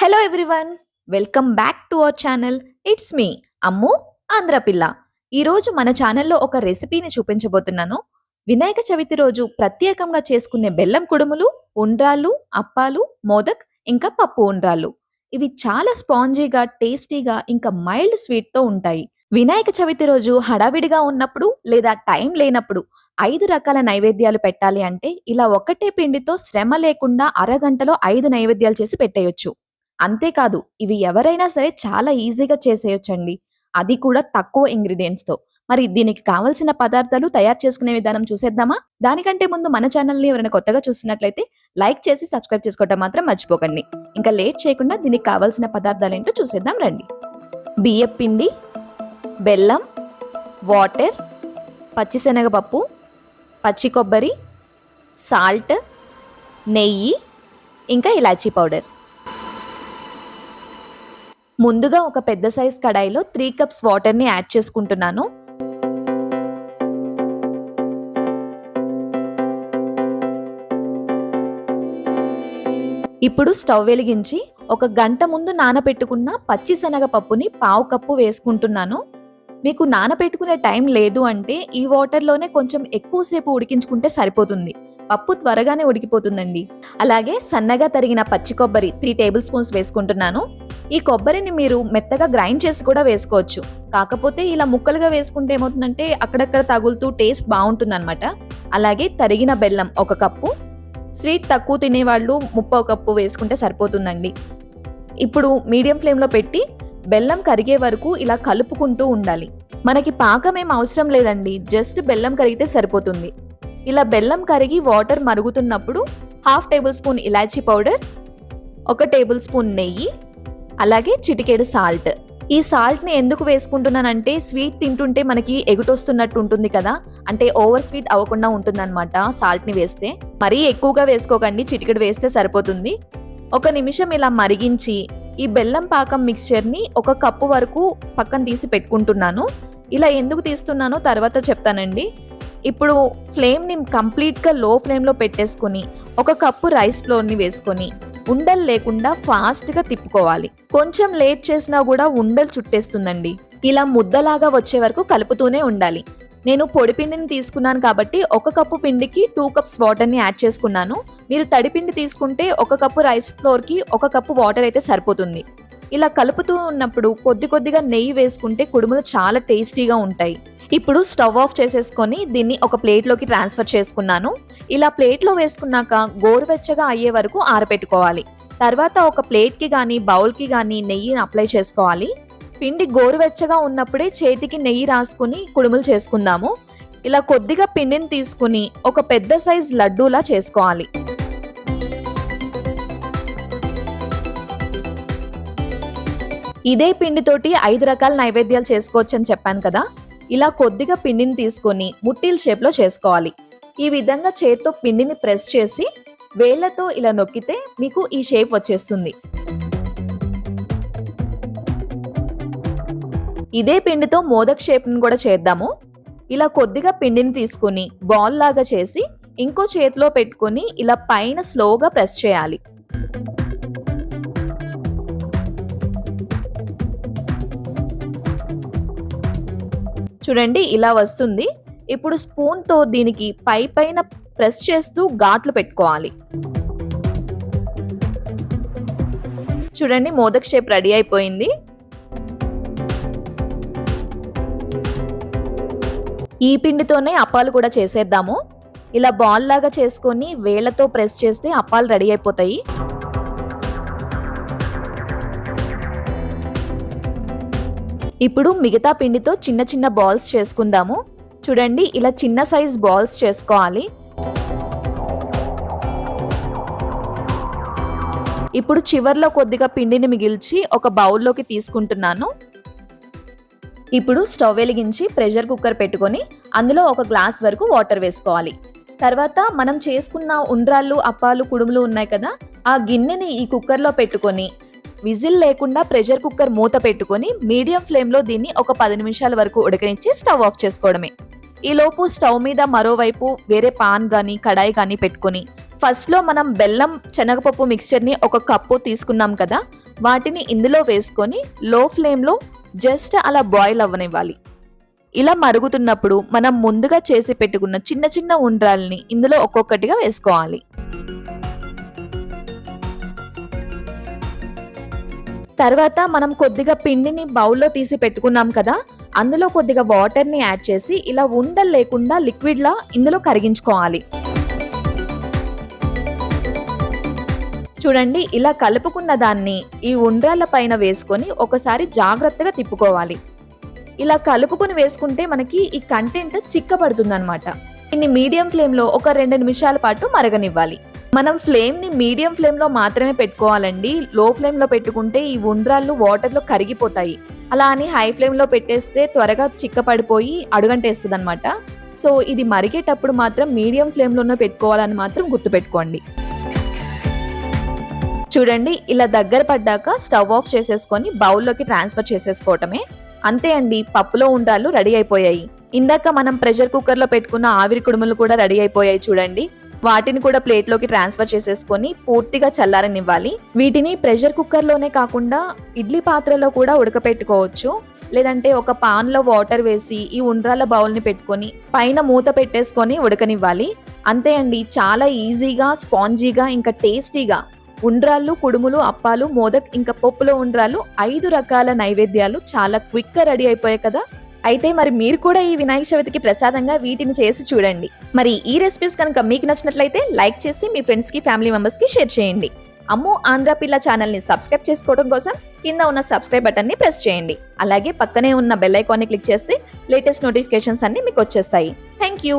Hello everyone welcome back to our channel it's me Ammu ఆంధ్రపిల్ల ఈరోజు మన ఛానల్లో ఒక రెసిపీని చూపించబోతున్నాను. వినాయక చవితి రోజు ప్రత్యేకంగా చేసుకునే బెల్లం కుడుములు ఉండ్రాళ్ళు అప్పాలు మోదక్ ఇంకా పప్పు ఉండ్రాళ్ళు. ఇవి చాలా స్పాంజీగా టేస్టీగా ఇంకా మైల్డ్ స్వీట్తో ఉంటాయి. వినాయక చవితి రోజు హడావిడిగా ఉన్నప్పుడు లేదా టైం లేనప్పుడు ఐదు రకాల నైవేద్యాలు పెట్టాలి అంటే ఇలా ఒకటే పిండితో శ్రమ లేకుండా అరగంటలో ఐదు నైవేద్యాలు చేసి పెట్టేయొచ్చు. అంతేకాదు ఇవి ఎవరైనా సరే చాలా ఈజీగా చేసేయొచ్చండి. అది కూడా తక్కువ ఇంగ్రీడియంట్స్తో. మరి దీనికి కావలసిన పదార్థాలు తయారు చేసుకునే విధానం చూసేద్దామా? దానికంటే ముందు మన ఛానల్ని ఎవరైనా కొత్తగా చూస్తున్నట్లయితే లైక్ చేసి సబ్స్క్రైబ్ చేసుకోవటం మాత్రం మర్చిపోకండి. ఇంకా లేట్ చేయకుండా దీనికి కావాల్సిన పదార్థాలు ఏంటో చూసేద్దాం రండి. బియ్యం పిండి బెల్లం వాటర్ పచ్చిశనగపప్పు పచ్చి కొబ్బరి సాల్ట్ నెయ్యి ఇంకా ఇలాచీ పౌడర్. ముందుగా ఒక పెద్ద సైజ్ కడాయిలో త్రీ కప్స్ వాటర్ని యాడ్ చేసుకుంటున్నాను. ఇప్పుడు స్టవ్ వెలిగించి ఒక గంట ముందు నానబెట్టుకున్న పచ్చిశనగ పప్పుని పావు కప్పు వేసుకుంటున్నాను. మీకు నానబెట్టుకునే టైం లేదు అంటే ఈ వాటర్లోనే కొంచెం ఎక్కువసేపు ఉడికించుకుంటే సరిపోతుంది. పప్పు త్వరగానే ఉడికిపోతుందండి. అలాగే సన్నగా తరిగిన పచ్చి కొబ్బరి త్రీ టేబుల్ స్పూన్స్ వేసుకుంటున్నాను. ఈ కొబ్బరిని మీరు మెత్తగా గ్రైండ్ చేసి కూడా వేసుకోవచ్చు. కాకపోతే ఇలా ముక్కలుగా వేసుకుంటే ఏమవుతుందంటే అక్కడక్కడ తగులుతూ టేస్ట్ బాగుంటుంది అలాగే తరిగిన బెల్లం ఒక కప్పు స్వీట్ తక్కువ తినేవాళ్ళు ముప్పో కప్పు వేసుకుంటే సరిపోతుందండి. ఇప్పుడు మీడియం ఫ్లేమ్లో పెట్టి బెల్లం కరిగే వరకు ఇలా కలుపుకుంటూ ఉండాలి. మనకి పాకం ఏం అవసరం లేదండి జస్ట్ బెల్లం కరిగితే సరిపోతుంది. ఇలా బెల్లం కరిగి వాటర్ మరుగుతున్నప్పుడు హాఫ్ టేబుల్ స్పూన్ ఇలాచీ పౌడర్ ఒక టేబుల్ స్పూన్ నెయ్యి అలాగే చిటికేడు సాల్ట్. ఈ సాల్ట్ని ఎందుకు వేసుకుంటున్నానంటే స్వీట్ తింటుంటే మనకి ఎగుటొస్తున్నట్టు ఉంటుంది కదా. అంటే ఓవర్ స్వీట్ అవ్వకుండా ఉంటుందన్నమాట సాల్ట్ని వేస్తే. మరీ ఎక్కువగా వేసుకోకండి చిటికెడు వేస్తే సరిపోతుంది. ఒక నిమిషం ఇలా మరిగించి ఈ బెల్లం పాకం మిక్స్చర్ని ఒక కప్పు వరకు పక్కన తీసి పెట్టుకుంటున్నాను. ఇలా ఎందుకు తీస్తున్నానో తర్వాత చెప్తానండి. ఇప్పుడు ఫ్లేమ్ని కంప్లీట్గా లో ఫ్లేమ్లో పెట్టేసుకొని ఒక కప్పు రైస్ ఫ్లోర్ని వేసుకొని ఉండలు లేకుండా ఫాస్ట్గా తిప్పుకోవాలి. కొంచెం లేట్ చేసినా కూడా ఉండలు చుట్టేస్తుందండి. ఇలా ముద్దలాగా వచ్చే వరకు కలుపుతూనే ఉండాలి. నేను పొడి పిండిని తీసుకున్నాను కాబట్టి ఒక కప్పు పిండికి టూ కప్స్ వాటర్ని యాడ్ చేసుకున్నాను. మీరు తడిపిండి తీసుకుంటే ఒక కప్పు రైస్ ఫ్లోర్కి ఒక కప్పు వాటర్ అయితే సరిపోతుంది. ఇలా కలుపుతూ ఉన్నప్పుడు కొద్ది కొద్దిగా నెయ్యి వేసుకుంటే కుడుములు చాలా టేస్టీగా ఉంటాయి. ఇప్పుడు స్టవ్ ఆఫ్ చేసేసుకొని దీన్ని ఒక ప్లేట్లోకి ట్రాన్స్ఫర్ చేసుకున్నాను. ఇలా ప్లేట్లో వేసుకున్నాక గోరువెచ్చగా అయ్యే వరకు ఆరబెట్టుకోవాలి తర్వాత ఒక ప్లేట్కి కానీ బౌల్కి కానీ నెయ్యిని అప్లై చేసుకోవాలి. పిండి గోరువెచ్చగా ఉన్నప్పుడే చేతికి నెయ్యి రాసుకుని కుడుములు చేసుకుందాము. ఇలా కొద్దిగా పిండిని తీసుకుని ఒక పెద్ద సైజ్ లడ్డూలా చేసుకోవాలి. ఇదే పిండితోటి ఐదు రకాల నైవేద్యాలు చేసుకోవచ్చు అని చెప్పాను కదా. ఇలా కొద్దిగా పిండిని తీసుకొని ముట్టిల్ షేప్లో చేసుకోవాలి. ఈ విధంగా చేత్తో పిండిని ప్రెస్ చేసి వేళ్ళతో ఇలా నొక్కితే మీకు ఈ షేప్ వచ్చేస్తుంది. ఇదే పిండితో మోదక్ షేప్ని కూడా చేద్దాము. ఇలా కొద్దిగా పిండిని తీసుకుని బాల్ లాగా చేసి ఇంకో చేతిలో పెట్టుకొని ఇలా పైన స్లోగా ప్రెస్ చేయాలి. చూడండి ఇలా వస్తుంది. ఇప్పుడు స్పూన్తో దీనికి పై పైన ప్రెస్ చేస్తూ ఘాట్లు పెట్టుకోవాలి. చూడండి మోదక్ షేప్ రెడీ అయిపోయింది. ఈ పిండితోనే అప్పాలు కూడా చేసేద్దాము. ఇలా బాల్ లాగా చేసుకొని వేళ్ళతో ప్రెస్ చేస్తే అప్పాలు రెడీ అయిపోతాయి. ఇప్పుడు మిగతా పిండితో చిన్న చిన్న బాల్స్ చేసుకుందాము. చూడండి ఇలా చిన్న సైజ్ బాల్స్ చేసుకోవాలి. ఇప్పుడు చివర్లో కొద్దిగా పిండిని మిగిల్చి ఒక బౌల్లోకి తీసుకుంటున్నాను. ఇప్పుడు స్టవ్ వెలిగించి ప్రెషర్ కుక్కర్ పెట్టుకొని అందులో ఒక గ్లాస్ వరకు వాటర్ వేసుకోవాలి. తర్వాత మనం చేసుకున్న ఉండ్రాళ్ళు అప్పాలు కుడుములు ఉన్నాయి కదా ఆ గిన్నెని ఈ కుక్కర్లో పెట్టుకొని విజిల్ లేకుండా ప్రెషర్ కుక్కర్ మూత పెట్టుకొని మీడియం ఫ్లేమ్లో దీన్ని ఒక పది నిమిషాల వరకు ఉడకనిచ్చి స్టవ్ ఆఫ్ చేసుకోవడమే. ఈలోపు స్టవ్ మీద మరోవైపు వేరే పాన్ కానీ కడాయి కానీ పెట్టుకొని ఫస్ట్లో మనం బెల్లం శనగపప్పు మిక్స్చర్ని ఒక కప్పు తీసుకున్నాం కదా వాటిని ఇందులో వేసుకొని లో ఫ్లేమ్లో జస్ట్ అలా బాయిల్ అవ్వనివ్వాలి. ఇలా మరుగుతున్నప్పుడు మనం ముందుగా చేసి పెట్టుకున్న చిన్న చిన్న ఉండ్రాల్ని ఇందులో ఒక్కొక్కటిగా వేసుకోవాలి. తర్వాత మనం కొద్దిగా పిండిని బౌల్లో తీసి పెట్టుకున్నాం కదా అందులో కొద్దిగా వాటర్ని యాడ్ చేసి ఇలా ఉండలు లేకుండా లిక్విడ్లా ఇందులో కరిగించుకోవాలి. చూడండి ఇలా కలుపుకున్న దాన్ని ఈ ఉండ్రాల పైన వేసుకొని ఒకసారి జాగ్రత్తగా తిప్పుకోవాలి. ఇలా కలుపుకొని వేసుకుంటే మనకి ఈ కంటెంట్ చిక్కబడుతుంది అనమాట దీన్ని మీడియం ఫ్లేమ్లో ఒక రెండు నిమిషాల పాటు మరగనివ్వాలి. మనం ఫ్లేమ్ని మీడియం ఫ్లేమ్లో మాత్రమే పెట్టుకోవాలండి. లో ఫ్లేమ్లో పెట్టుకుంటే ఈ ఉండ్రాళ్ళు వాటర్లో కరిగిపోతాయి. అలా అని హై ఫ్లేమ్లో పెట్టేస్తే త్వరగా చిక్కపడిపోయి అడుగంటేస్తుంది అనమాట సో ఇది మరిగేటప్పుడు మాత్రం మీడియం ఫ్లేమ్లోనే పెట్టుకోవాలని మాత్రం గుర్తుపెట్టుకోండి. చూడండి ఇలా దగ్గర పడ్డాక స్టవ్ ఆఫ్ చేసేసుకొని బౌల్లోకి ట్రాన్స్ఫర్ చేసేసుకోవటమే. అంతే అండి పప్పులో ఉండ్రాళ్ళు రెడీ అయిపోయాయి. ఇందాక మనం ప్రెషర్ కుక్కర్లో పెట్టుకున్న ఆవిరి కుడుములు కూడా రెడీ అయిపోయాయి చూడండి. వాటిని కూడా ప్లేట్లోకి ట్రాన్స్ఫర్ చేసేసుకొని పూర్తిగా చల్లారనివ్వాలి. వీటిని ప్రెషర్ కుక్కర్లోనే కాకుండా ఇడ్లీ పాత్రలో కూడా ఉడకపెట్టుకోవచ్చు. లేదంటే ఒక పాన్లో వాటర్ వేసి ఈ ఉండ్రాల బౌల్ని పెట్టుకొని పైన మూత పెట్టేసుకొని ఉడకనివ్వాలి. అంతే అండి చాలా ఈజీగా స్పాంజీగా ఇంకా టేస్టీగా ఉండ్రాళ్ళు కుడుములు అప్పాలు మోదక్ ఇంకా పప్పులో ఉండ్రాలు ఐదు రకాల నైవేద్యాలు చాలా క్విక్గా రెడీ అయిపోయాయి కదా. అయితే మరి మీరు కూడా ఈ వినాయక చవితికి ప్రసాదంగా వీటిని చేసి చూడండి. మరి ఈ రెసిపీస్ కనుక మీకు నచ్చినట్లయితే లైక్ చేసి మీ ఫ్రెండ్స్కి ఫ్యామిలీ మెంబర్స్కి షేర్ చేయండి. అమ్ము ఆంధ్ర పిల్ల ఛానల్ని సబ్స్క్రైబ్ చేసుకోవడం కోసం కింద ఉన్న సబ్స్క్రైబ్ బటన్ని ప్రెస్ చేయండి. అలాగే పక్కనే ఉన్న బెల్ ఐకాన్ని క్లిక్ చేస్తే లేటెస్ట్ నోటిఫికేషన్స్ అన్ని మీకు వచ్చేస్తాయి. Thank you